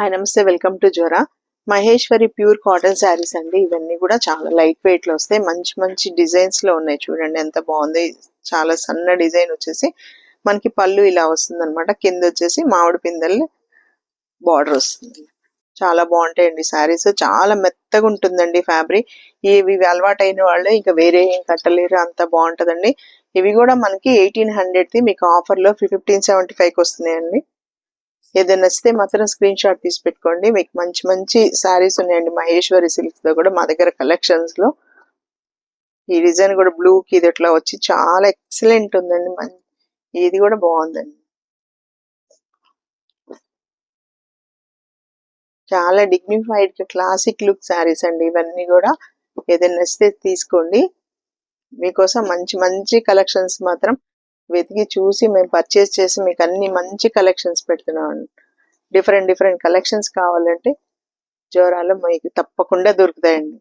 Hi నమస్తే. Welcome to Jora Maheshwari pure cotton saris అండి. ఇవన్నీ కూడా చాలా లైట్ వెయిట్లో వస్తాయి. మంచి మంచి డిజైన్స్లో ఉన్నాయి. చూడండి ఎంత బాగుంది. చాలా సన్న డిజైన్ వచ్చేసి మనకి పళ్ళు ఇలా వస్తుంది అనమాట కింద వచ్చేసి మామిడి పిందెలు బార్డర్ వస్తుంది. చాలా బాగుంటాయండి శారీస్. చాలా మెత్తగా ఉంటుందండి ఫ్యాబ్రిక్ ఇవి అలవాటైన వాళ్ళే ఇంకా వేరే ఏం కట్టలేరు. అంత బాగుంటదండి. ఇవి కూడా మనకి ఎయిటీన్ హండ్రెడ్ ది మీకు ఆఫర్లో ఫిఫ్టీన్ సెవెంటీ ఫైవ్కి వస్తున్నాయండి. ఏదైనా నచ్చితే మాత్రం స్క్రీన్ షాట్ తీసి పెట్టుకోండి. మీకు మంచి మంచి శారీస్ ఉన్నాయండి. మహేశ్వరి సిల్క్స్ కూడా మా దగ్గర కలెక్షన్స్లో. ఈ డిజైన్ కూడా బ్లూ కి ఇది ఇట్లా వచ్చి చాలా ఎక్సలెంట్ ఉందండి. మం- ఇది కూడా బాగుందండి. చాలా డిగ్నిఫైడ్ క్లాసిక్ లుక్ శారీస్ అండి. ఇవన్నీ కూడా ఏదైనా నచ్చితే తీసుకోండి. మీకోసం మంచి మంచి కలెక్షన్స్ మాత్రం వెతికి చూసి మేము పర్చేస్ చేసి మీకు అన్ని మంచి కలెక్షన్స్ పెడుతున్నాం. డిఫరెంట్ డిఫరెంట్ కలెక్షన్స్ కావాలంటే జోరాలో మీకు తప్పకుండా దొరుకుతాయండి.